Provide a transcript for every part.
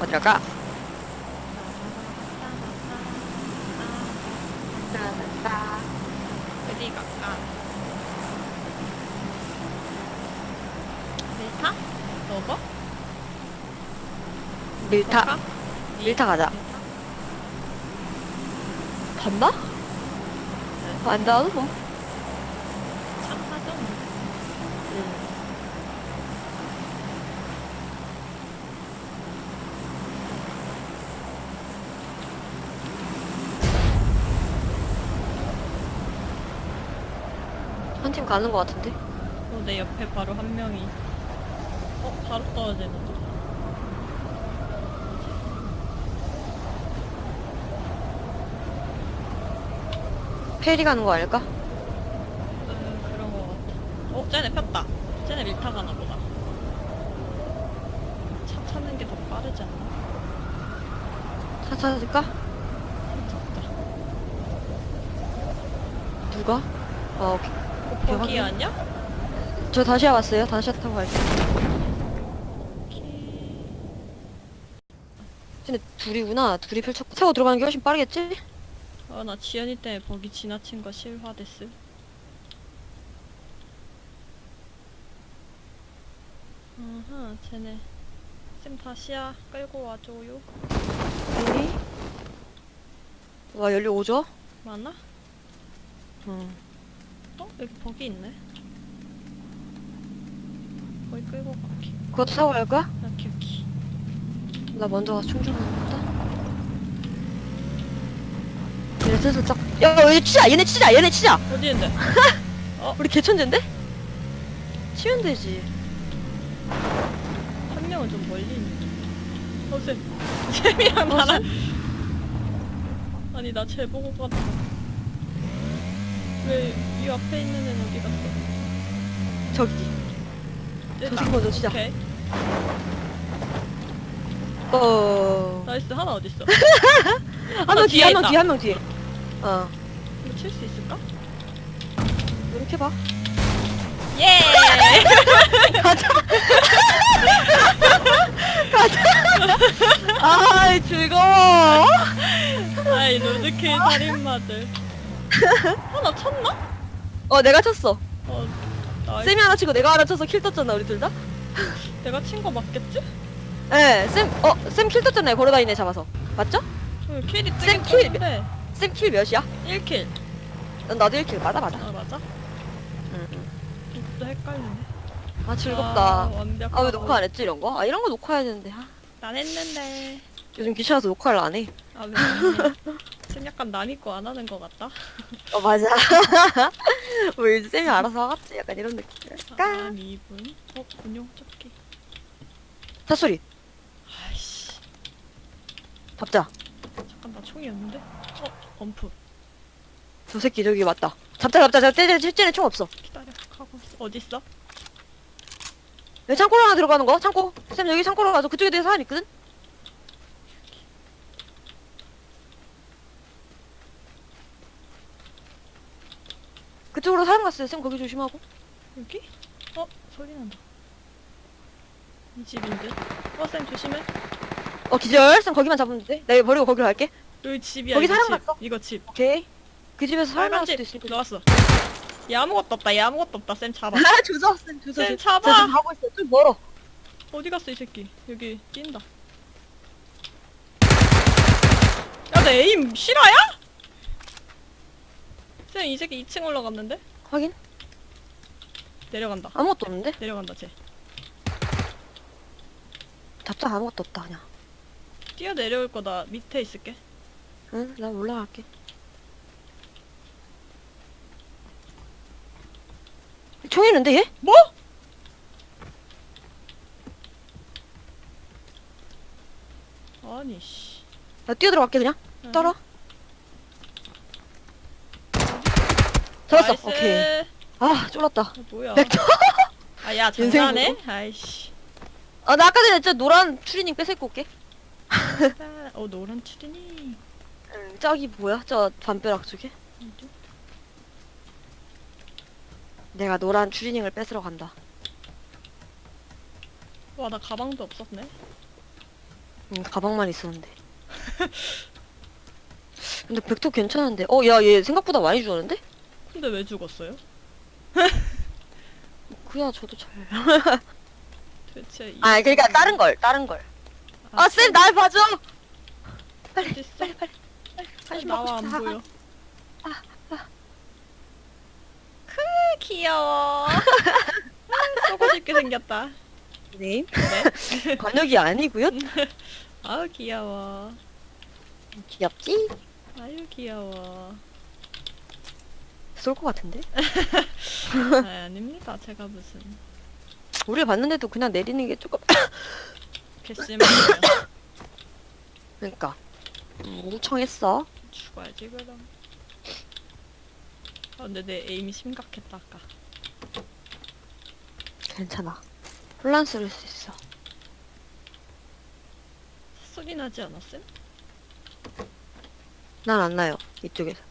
어디 갈까? 어디 갈까? 밀타? 먹어? 밀타 먹을까? 밀타 가자. 간다? 안 닿아도 뭐. 차 타죠? 한 팀 가는 것 같은데? 어, 내 옆에 바로 한 명이. 어, 바로 떨어지는. 페리 가는 거 아닐까? 음, 그런 거 같아. 어, 쟤네 폈다. 쟤네 밀타 가나 보다. 차 타는 게 더 빠르지 않나? 차 찾을까? 졌다. 누가? 아 오케이. 어, 거기. 아니야? 저 다시 왔어요. 다시 타고 갈게요. 근데 둘이구나. 둘이 펼쳤고 타고 들어가는 게 훨씬 빠르겠지? 아, 나 지연이 때문에 버기 지나친 거 실화됐음. 아하, 쟤네. 쌤 다시야. 끌고 와줘요. 페리? 와 연료 오죠? 많아? 응. 어? 여기 버기 있네. 거기 끌고 갈게. 그것도 타고 갈까? 여기, 여기. 나 먼저 가서 충전하겠다. 얘네 슬슬 딱. 야, 얘 치자! 얘네 치자! 얘네 치자! 어디 있는데? 우리 개천재인데? 치면 되지. 한 명은 좀 멀리 있는데. 어, 쌤. 쌤이랑 나랑. 아니, 나 쟤 보고 갔어. 왜, 이 앞에 있는 애는 어디 갔어? 저기. 저 새끼 먼저 치자. 오케이. 어. 나이스, 하나 어딨어? 한 명 뒤에, 뒤에 한 명 있다. 뒤에, 한 명 뒤에. 어. 이거 칠 수 있을까? 이렇게 봐. 예! 가자! 가자! 아이, 즐거워! 아이, 로드킬 살인마들. 하나 쳤나? 어, 내가 쳤어. 어, 나이스. 쌤이 하나 치고 내가 하나 쳐서 킬 떴잖아, 우리 둘 다? 내가 친 거 맞겠지? 예, 쌤, 어, 쌤킬 떴잖아요, 걸어다니는 애 잡아서. 맞죠? 어, 킬이 쌤 뜨긴 킬! 떴는데 쌤 킬 몇이야? 1킬. 난 나도 1킬. 맞아, 맞아. 아, 맞아? 또 헷갈리네. 아, 즐겁다. 아, 완벽하다. 아, 왜 녹화 안 했지, 이런 거? 아, 이런 거 녹화해야 되는데. 아, 난 했는데. 요즘 귀찮아서 녹화를 안 해. 아? 안 해? 쌤 약간 남이 거 안 하는 거 같다? 어, 맞아. 뭐, 이제 쌤이 알아서 하겠지. 약간 이런 느낌이랄까? 아, 2분? 어, 군용 잡기. 사소리. 아이씨. 잡자. 잠깐, 나 총이 없는데? 어, 엄프. 저 새끼 저기 맞다. 잡자, 잡자, 잡자. 쟤, 쟤는 총 없어. 기다려. 가고 있어. 어딨어? 왜 창고로 하나 들어가는 거? 창고. 쌤 여기 창고로 가서 그쪽에 대해 사람 있거든? 그쪽으로 사람 갔어요. 쌤 거기 조심하고. 여기? 어, 소리 난다. 이 집인 듯? 어, 쌤 조심해. 어, 기절. 쌤 거기만 잡으면 돼. 나 이거 버리고 거기로 갈게. 여기 집이야. 거기 이거 사람 집. 갔어? 이거 집. 오케이. 그 집에서 사람 날 수도 집. 있을 거야. 나왔어. 얘 아무것도 없다. 얘 아무것도 없다. 쌤 잡아. 아, 조져. 쌤 조져. 쌤저 잡아. 지금 가고 있어. 좀 멀어. 어디 갔어 이 새끼? 여기 뛴다. 야, 내 에임 실화야? 쌤, 이 새끼 2층 올라갔는데? 확인. 내려간다. 아무것도 없는데? 내려간다, 쟤. 잡자 아무것도 없다 그냥. 뛰어 내려올 거다. 밑에 있을게. 응, 나 올라갈게. 총 있는데 얘? 뭐? 아니, 씨. 나 뛰어들어갈게 그냥. 응. 따라. 잡았어. 나이스. 오케이. 아, 쫄았다. 아, 뭐야. 벡터. 아, 야, 인생 장난해? 보고? 아이씨. 아, 나 아까 전에 저 노란 추리닝 뺏을고 올게. 아, 어, 노란 추리니. 응, 저기 뭐야? 저 담벼락 쪽에? 내가 노란 추리닝을 뺏으러 간다. 와, 나 가방도 없었네. 응, 가방만 있었는데. 근데 벡터 괜찮은데. 어, 야, 얘 생각보다 많이 주었는데? 근데 왜 죽었어요? 그야 저도 잘. 대체 이 아, 그러니까 다른 걸, 다른 걸. 아, 쌤, 날 봐줘! 빨리, 어딨어? 빨리, 빨리. 빨리. 관심 받고 나와 안 싶다. 보여. 아, 크 귀여워. 아, 쏘고 싶게 생겼다. 네. 네. 관역이 아니고요 아우 귀여워. 귀엽지? 아유 귀여워. 쏠 것 같은데? 아, 아닙니다. 제가 무슨 우리 봤는데도 그냥 내리는 게 조금. 괘씸해요. 그러니까. 음, 뭉청했어. 죽어야지 그럼. 아 근데 내 에임이 심각했다 아까. 괜찮아. 혼란스러울 수 있어. 소리 나지 않았음? 난 안 나요. 이쪽에서.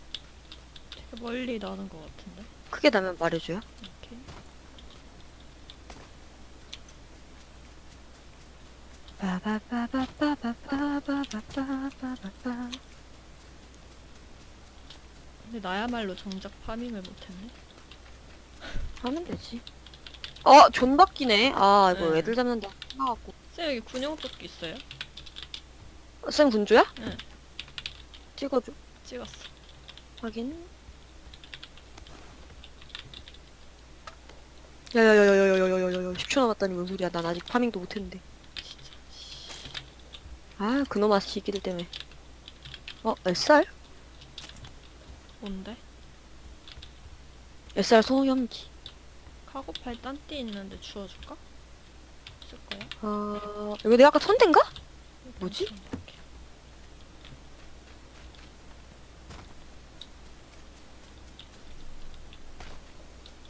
멀리 나는 것 같은데. 크게 나면 말해줘요. 이렇게. 빠바바바바바바바바바바바. 근데 나야말로 정작 파밍을 못했네. 하면 되지. 어, 존박기네. 아, 이거 네. 애들 잡는다. 나갖고. 쌤 여기 군용조끼 있어요? 쌤 군주야? 응. 찍어줘. 찍었어. 확인. 야야야야야야야야야야 10초 남았다니 뭔 소리야 난 아직 파밍도 못했는데. 아 그놈아 시기들 때문에 어 SR? 뭔데? SR 소염기 카고팔 딴띠 있는데 주워줄까? 쓸 거야? 아 이거 내가 아까 천대인가? 뭐지? 이렇게.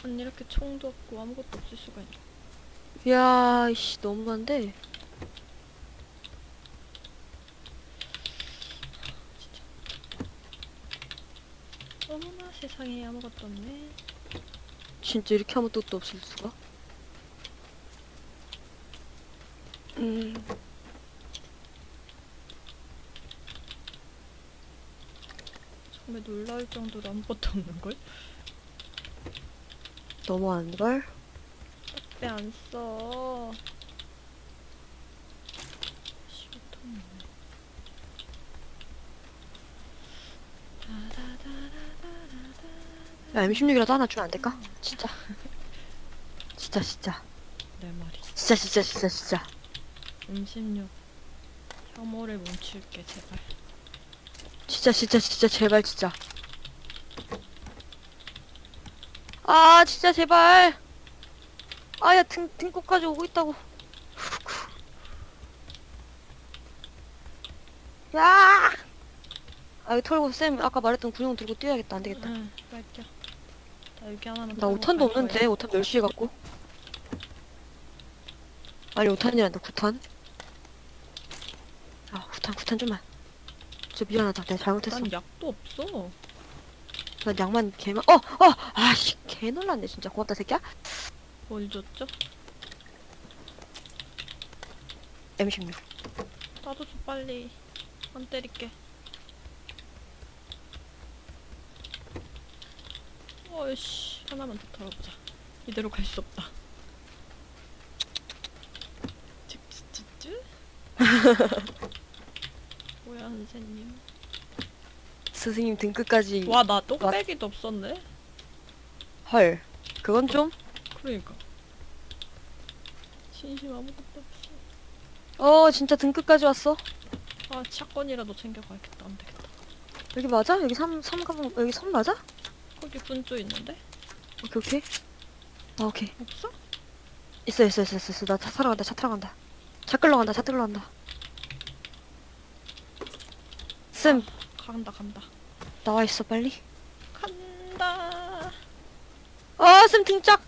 아니 이렇게 총도 없고 아무것도 없을 수가 있나? 이야 이씨 너무한데 진짜. 어머나 세상에 아무것도 없네. 진짜 이렇게 아무 뜻도 없을 수가 음 정말 놀라울 정도로 아무것도 없는 걸? 너무한걸? 왜안 써? 시부터 야 M16이라도 하나 주면 안 될까? 진짜 진짜 진짜 내 말이. 진짜 진짜 진짜 진짜 M16 혐오를 멈출게 제발. 진짜 진짜 진짜 제발 진짜 아 진짜 제발 아야 등 등골까지 오고 있다고 야! 아 이거 털고 쌤 아까 말했던 군용 들고 뛰어야겠다 안 되겠다 응. 나 여기 하나만. 나 타고 5탄도 갈 없는데 거예요. 5탄 멸시해 갖고 아니 5탄이란다 9탄 아 9탄 9탄 좀만 저 미안하다 내가 잘못했어 난 약도 없어. 난 양만 개만 어! 어! 아씨 개 놀랐네 진짜 고맙다 새끼야 뭘 줬죠? M16 나도 줘 빨리. 안 때릴게. 어이씨 하나만 더 털어보자. 이대로 갈 수 없다. 찌찌찌찌. 뭐야 선생님. 스승님 등끝까지 와나 똑배기도 없었네. 헐 그건 좀 그러니까. 진심 아무것도 없어. 어 진짜 등끝까지 왔어 아 차건이라도 챙겨가야겠다. 안 되겠다. 여기 맞아? 여기 3, 삼 가방 여기 섬 맞아? 거기 분조 있는데? 오케이 오케이 아 오케이 없어? 있어 있어 있어 있어, 있어. 나차 타러 간다 차 타러 간다 차 끌러 간다 차 끌러 간다 쌤 간다 간다. 나와 있어 빨리 간다. 아쌤 등짝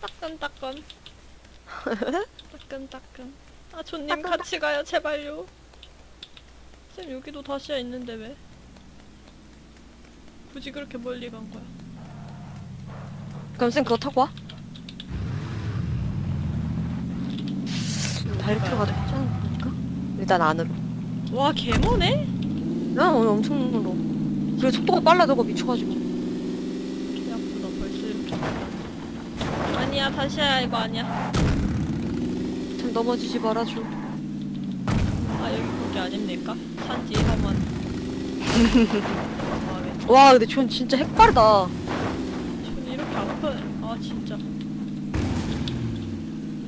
따끈따끈. 따끈따끈. 아 조님 따끈따끈. 같이 가요 제발요. 쌤 여기도 다시야 있는데 왜? 굳이 그렇게 멀리 간 거야? 그럼 쌤 그거 타고 와 필요가 돼? 없지 않을까? 일단 안으로. 와 개머네? 야 오늘 엄청 멀어. 그래 속도가 빨라 저거 미쳐가지고. 개 아프다 벌써 이렇게. 아니야 다시야 이거 아니야 참 넘어지지 말아줘. 아 여기 거기 아닙니까? 산지 험한 아 왜? 와 근데 전 진짜 핵빠르다. 손이 이렇게 아파 아 진짜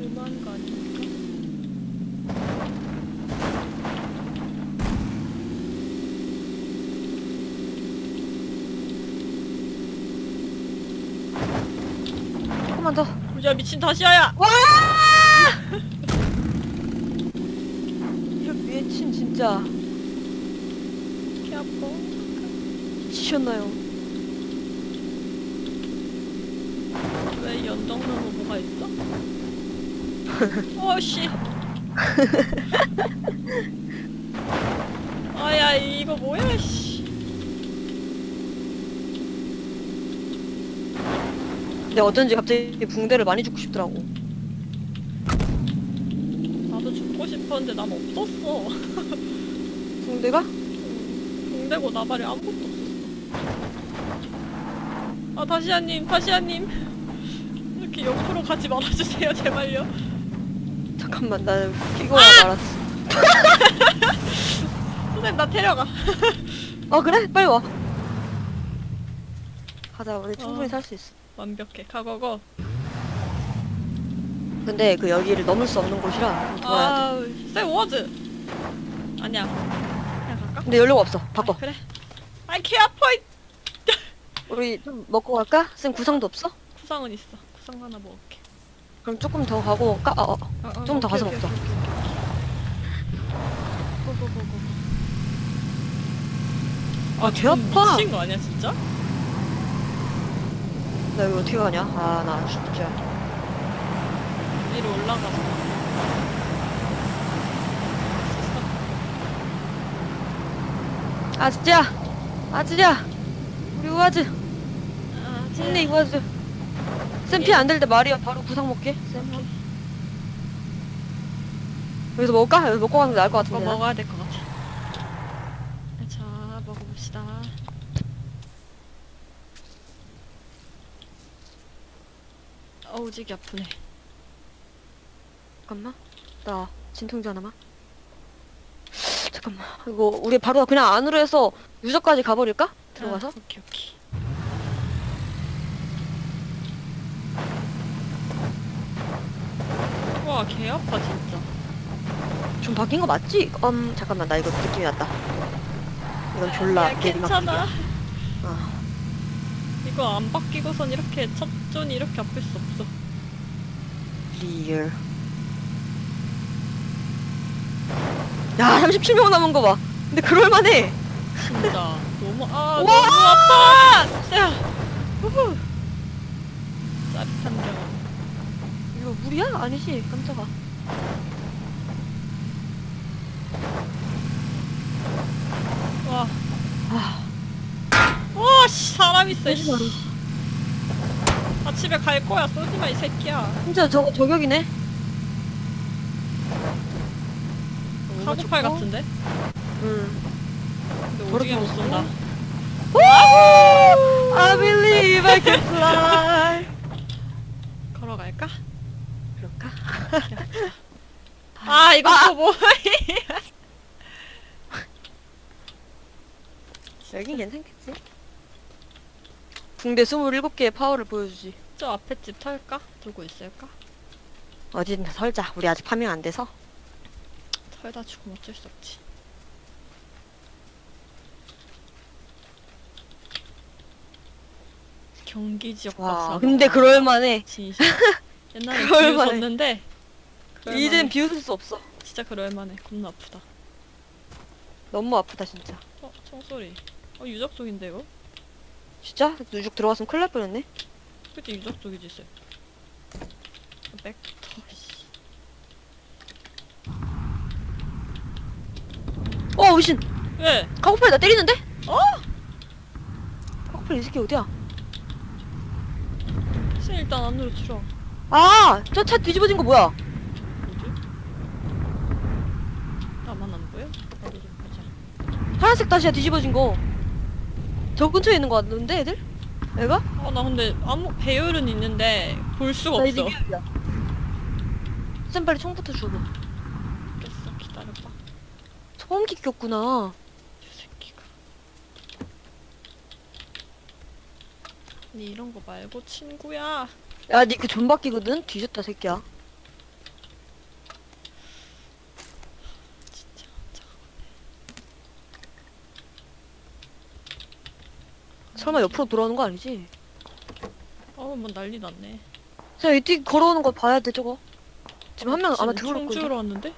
너무한 거 아닙니까? 조금만 더. 야 미친 다시야야! 이거 미친 진짜 개 아파 지셨나요? 왜이 연정나무 뭐가 있어? 어씨 아야 이거 뭐야 씨 근데 어쩐지 갑자기 붕대를 많이 죽고 싶더라고. 나도 죽고 싶었는데 난 없었어 붕대가? 동대고 나발이 아무것도 없었어 아 다시야님 다시야님 이렇게 옆으로 가지 말아주세요 제발요 잠깐만 나 피곤하 알았어. 선생님 나 데려가 아 그래? 빨리 와. 가자 우리 충분히 어. 살수 있어. 완벽해 가고고 근데 그 여기를 넘을 수 없는 곳이라 좀 돌아야 돼. 쌤 워즈 아니야 그냥 갈까? 근데 연료가 없어. 바꿔. 아, 그래 아이 개 아파 이 우리 좀 먹고 갈까? 쌤 구상도 없어? 구상은 있어 구상 하나 먹을게 그럼 조금 더 가고 갈까? 어, 어. 좀더 가서 먹자. 고고고고 아, 개 아파. 미친 거 아니야 진짜? 나 여기 어떻게 가냐? 아, 나 진짜. 위로 올라가서 아즈야! 아즈야! 우리 우아즈! 아, 힘내, 우아즈. 쌤피 안 될 때 말이야. 바로 구상 먹게. 쌤. 여기서 먹을까? 여기서 먹고 가는 게 나을 것 이거 같은데. 나. 먹어야 될 것 같아 자 먹어봅시다 어우 지기 아프네 잠깐만. 나 진통제 하나만. 잠깐만. 이거 우리 바로 그냥 안으로 해서 유저까지 가버릴까? 들어가서? 아, 오케이 오케이 와 개 아파 진짜 좀 바뀐 거 맞지? 음, 잠깐만. 나 이거 느낌이 났다. 이건 졸라 야, 괜찮아 아, 이거 안 바뀌고선 이렇게 첫 존이 이렇게 아플 수 없어 리얼. 야, 37명 남은 거 봐. 근데 그럴만해. 진짜 너무 아! 너무 아파 야 후후 짜릿한 경험 이거 물이야? 아니지. 깜짝아. 와 아, 와, 씨, 사람 있어, 씨. 아, 집에 갈 거야. 쏘지 마, 이 새끼야. 진짜 저거 저격이네. 카고팔 같은데? 응. 근데 오지게 못못 쏜다. I believe I can fly. 걸어갈까? 그럴까? 아, 이거 또 뭐야? 여긴 괜찮겠지? 붕대 27개의 파워를 보여주지. 저 앞에 집 털까? 들고 있을까? 어딘 설자. 우리 아직 파밍 안 돼서. 털다 죽으면 어쩔 수 없지. 경기 지역 와, 박사. 근데 그럴만해. 진심. 옛날에 그럴만해. 비웃었는데. 그럴만해. 이젠 비웃을 수 없어. 진짜 그럴만해. 겁나 아프다. 너무 아프다 진짜. 어, 총소리. 어, 유적속인데 이거? 진짜? 누죽 들어갔으면 큰일 날 뻔했네. 그치 유적속이지 쎄. 벡터 씨. 어, 미신. 왜? 카고팔 나 때리는데? 어? 카고팔 이 새끼 어디야? 쎄 일단 안으로 들어. 아, 저 차 뒤집어진 거 뭐야? 뭐지? 나 나만 안 보여? 나도 좀 보자. 파란색 다시야 뒤집어진 거. 저 근처에 있는 거 같는데 애들? 애가? 어, 나 근데 아무 배율은 있는데 볼 수가 나 없어. 쌤 빨리 총부터 주고. 알겠어, 기다려봐. 소음기 꼈구나. 이 새끼가. 아니 이런 거 말고 친구야. 야, 니그 존박기거든? 뒤졌다, 새끼야. 진짜 잠깐만. 설마 옆으로 돌아오는 거 아니지? 어, 뭐 난리 났네. 자, 이뒤 걸어오는 거 봐야 돼, 저거. 지금 한 명 아마 들어올 총 거야. 주러 왔는데?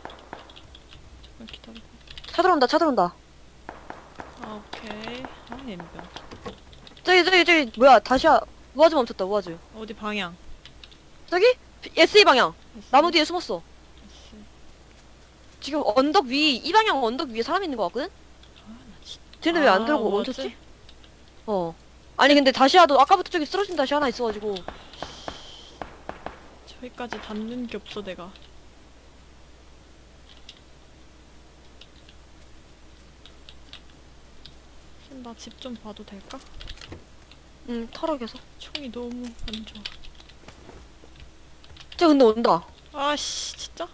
잠깐 기다려. 차 들어온다, 차 들어온다. 아 오케이. 아 엠병. 저기, 저기, 저기, 뭐야, 다시야. 우아즈 멈췄다, 우아즈. 어디 방향? 저기? SE 방향. 나무 뒤에 숨었어. 있어. 지금 언덕 위, 이 방향 언덕 위에 사람 있는 거 같거든? 아. 쟤네 왜 안 아, 들고 우아즈? 멈췄지? 어. 아니, 근데 다시야도 아까부터 저기 쓰러진 다시 하나 있어가지고. 저기까지 닿는 게 없어 내가. 나 집 좀 봐도 될까? 응, 털어겨서. 총이 너무 안 좋아. 쟤 근데 온다. 아씨 진짜?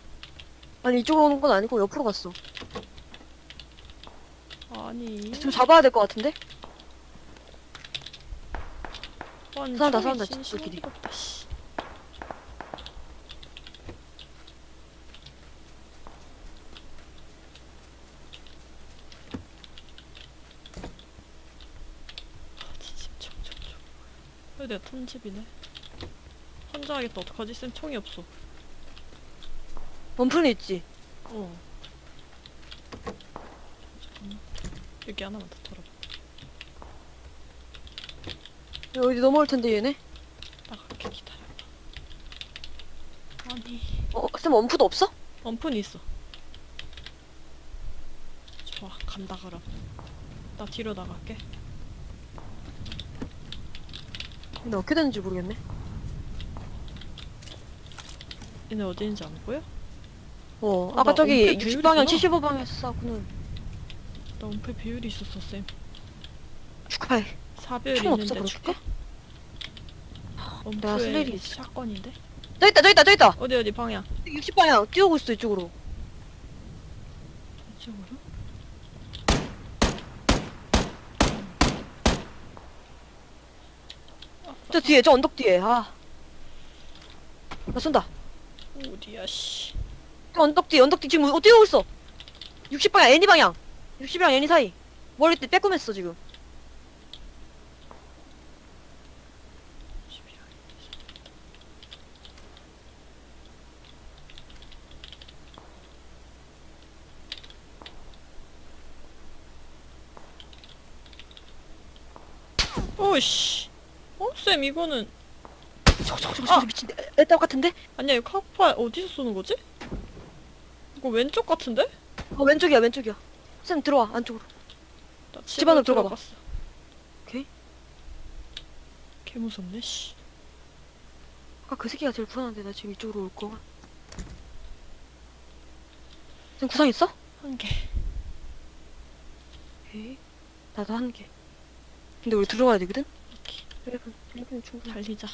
아니, 이쪽으로 오는 건 아니고 옆으로 갔어. 아니. 좀 잡아야 될 것 같은데? 아니, 싸운다, 총이 싸운다, 진심이 지들끼리. 없다, 씨. 아, 진심 총, 총, 총. 왜 내가 턴집이네? 혼자 하겠다, 어떡하지? 쌤 총이 없어. 원풀은 있지. 어. 잠깐만. 여기 하나만 더 털어봐. 여기 넘어올 텐데, 얘네? 나갈게, 기다려봐. 아니. 어, 쌤 원푸도 없어? 원푼 있어. 좋아, 간다 그럼. 나 뒤로 나갈게. 근데 어떻게 되는지 모르겠네. 얘네 어디 있는지 안 보여? 어, 아, 아까 나 저기 엄폐 60방향, 비율이구나. 75방향에서 싸구는 나 원패 비율이 있었어, 쌤. 축하해. 사별 총 없어, 있는데 그렇게? 줄까? 내가 쓸 일이 있어. 샷건인데? 저기 있다, 저기 있다, 저기 있다! 어디 어디 방향? 60방향 뛰어오고 있어, 이쪽으로. 이쪽으로? 저 뒤에, 저 언덕 뒤에. 아. 나 쏜다. 어디야, 씨. 저 언덕 뒤, 언덕 뒤 지금 어, 뛰어오고 있어. 60방향, 애니 방향. 60이랑 애니 사이. 머리 때 빼꼼했어, 지금. 오씨. 어, 쌤 이거는 저거, 저거, 저거, 아! 저거 미친. 애, 애딸 같은데? 아니야, 이거 카파 어디서 쏘는 거지? 이거 왼쪽 같은데? 어, 왼쪽이야, 왼쪽이야. 쌤, 들어와, 안쪽으로. 나 집 안으로 들어가 봐. 들어갔어. 오케이. 개 무섭네, 씨. 아까 그 새끼가 제일 불안한데, 나 지금 이쪽으로 올 거. 쌤, 구상 있어? 한 개. 오케이. 나도 한 개. 근데 우리 들어가야 되거든? 달리자.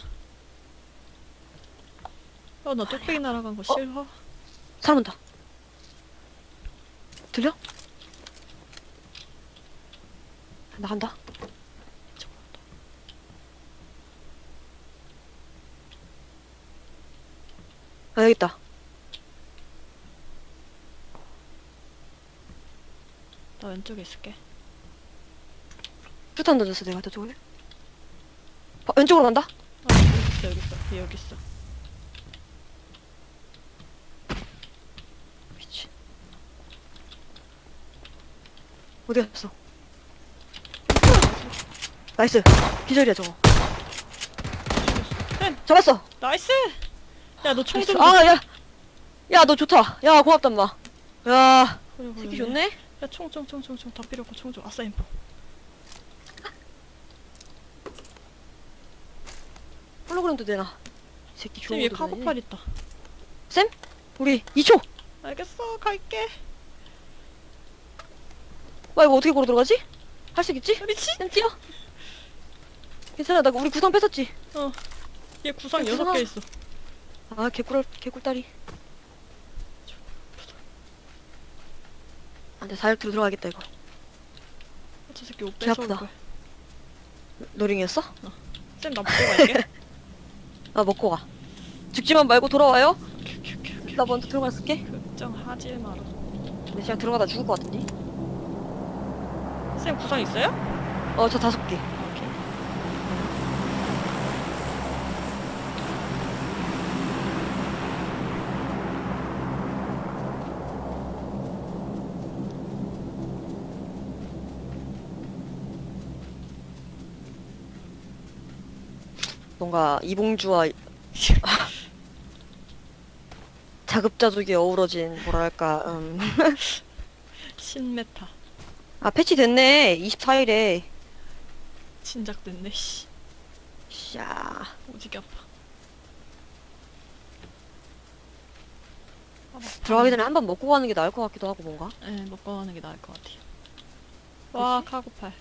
어, 나 뚝배기 날아간 거 어? 싫어? 사람 온다. 들려? 나 간다. 아, 여기 있다. 나 왼쪽에 있을게. 슈탄 던졌어, 내가 저쪽에. 어, 왼쪽으로 간다? 아, 여기 있어, 여기 있어. 얘 여기 있어. 미친. 어디 갔어? 나이스. 기절이야, 저거. 쌤! 잡았어. 나이스! 야, 너 총 좀. 아, 야. 야, 너 좋다. 야, 고맙다, 엄마. 야, 그래, 그래. 새끼 좋네? 야, 총, 총, 총, 총, 총. 다 필요 없고 총 좀. 아싸, 인포. 홀로그램도 되나? 이 새끼 쌤, 좋은 얘 것도 카고팔 있다. 쌤? 우리 2초! 알겠어, 갈게. 와 이거 어떻게 걸어 들어가지? 할 수 있겠지? 미친 쌤 뛰어. 괜찮아 나 우리 구상 뺏었지. 얘 구상 야, 여섯. 개 있어 아 개꿀 개꿀다리. 안돼 다이렉트로 들어가야겠다 이거. 저 새끼 옷 개 뺏어올 아프다. 노링이었어? 쌤나 먹고 갈게 나 먹고 가. 죽지만 말고 돌아와요. 나 먼저 들어갔을게. 걱정하지 마라 근데 그냥 들어가다 죽을 것 같은데. 쌤 구상 있어요? 어 저 다섯 개. 오케이 뭔가 이봉주와 자급자족이 어우러진 뭐랄까 음. 신메타. 아 패치 됐네. 24일에. 진작 됐네 씨. 샤. 오지게 아파. 아, 막 들어가기 전에 한 번 먹고 가는 게 나을 것 같기도 하고 뭔가. 네, 먹고 가는 게 나을 것 같아요. 와, 카고팔.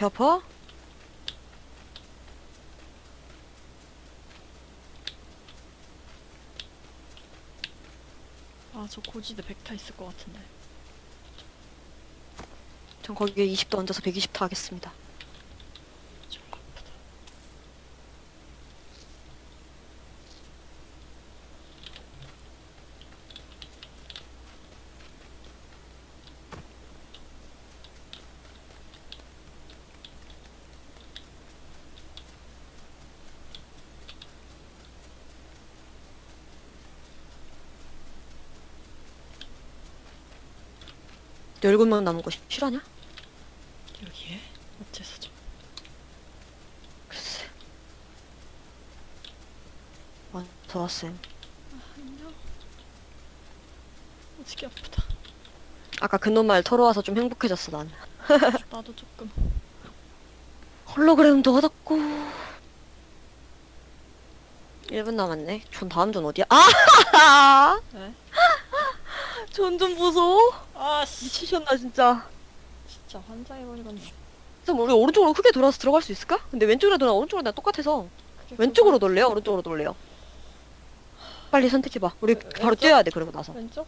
개 아파? 아, 저 고지대 100타 있을 것 같은데. 전 거기에 20도 얹어서 120타 하겠습니다 열명 남은 거 실화냐? 여기에? 어째서 좀. 글쎄 와 안녕. 오지게 아프다. 아까 그놈 말 털어와서 좀 행복해졌어 난 나도 조금. 홀로그램도 얻었고 1분 남았네 전 다음 전 어디야? 아! 왜? 전좀 보소 아, 씨. 미치셨나 진짜 진짜 환장해버리겠네. 그럼 우리 오른쪽으로 크게 돌아서 들어갈 수 있을까? 근데 왼쪽으로 돌아 오른쪽으로 나 똑같아서 왼쪽으로 그거- 돌래요? 오른쪽으로 돌래요? 빨리 선택해봐 우리 왼- 바로 왼쪽? 뛰어야 돼 그러고 나서 왼쪽?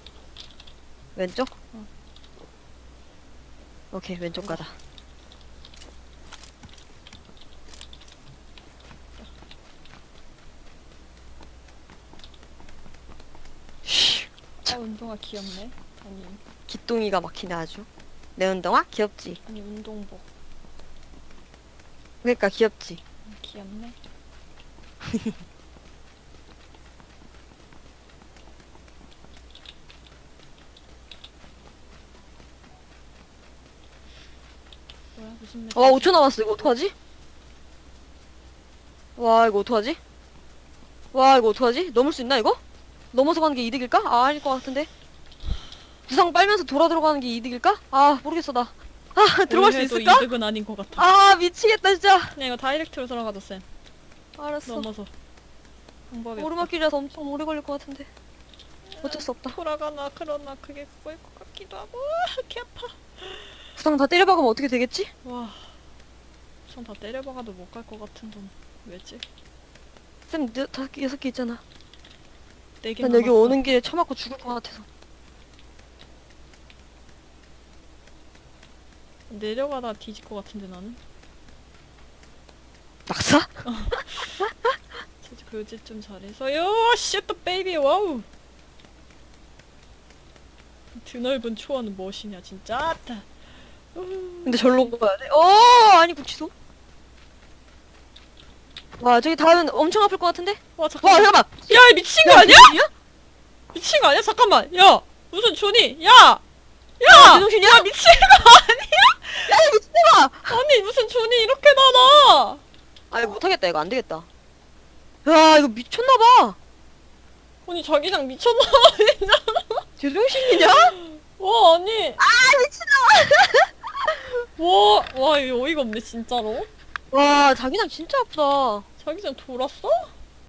왼쪽? 응. 오케이 왼쪽 가자 쉬, 아, 운동화 귀엽네. 아니, 기똥이가 막히네 아주 내 운동화? 귀엽지? 아니, 운동복. 그러니까 귀엽지? 음, 귀엽네. 뭐야 무슨 와 메시지? 5초 남았어 이거 어떡하지? 와 이거 어떡하지? 와 이거 어떡하지? 넘을 수 있나 이거? 넘어서 가는 게 이득일까? 아 아닐 것 같은데 구상 빨면서 돌아 들어가는 게 이득일까? 아 모르겠어 나 아 들어갈 수 있을까? 이득은 아닌 것 같아. 아 미치겠다 진짜 그냥 이거 다이렉트로 들어가자 쌤. 알았어 넘어서. 방법이. 오르막길이라서 엄청 오래 걸릴 것 같은데 어쩔 수 없다 돌아가나 그러나 그게 그거일 것 같기도 하고 개 아파. 구상 다 때려박으면 어떻게 되겠지? 와. 전다 때려박아도 못 갈 것 같은 돈 왜지? 쌤 네, 다섯 개 여섯 개 있잖아 네개 난 여기 오는 길에 처맞고 죽을 것 같아서 내려가다 뒤질 것 같은데 나는. 낙사? 진짜 그짓 좀 잘해서요. 쉣, 또 베이비 와우. 드넓은 초원은 무엇이냐 진짜. 아따. 음. 근데 절로 가야 돼? 어 아니 구치소 와 저기 닿으면 엄청 아플 것 같은데? 와 와 잠깐만. 잠깐만 야, 이 미친 거 아니야? 미친 거 아니야? 잠깐만. 야, 무슨 존이? 야, 야, 제정신이야? 미친 거 아 아니 무슨 존이 이렇게 많아? 아 이거 못하겠다 이거 안되겠다 야 이거 미쳤나봐 아니 자기장 미쳤나? 제정신이냐? 와 아니. 아 미친놈아 와, 와 이거 어이가 없네 진짜로. 와 자기장 진짜 아프다 자기장 돌았어?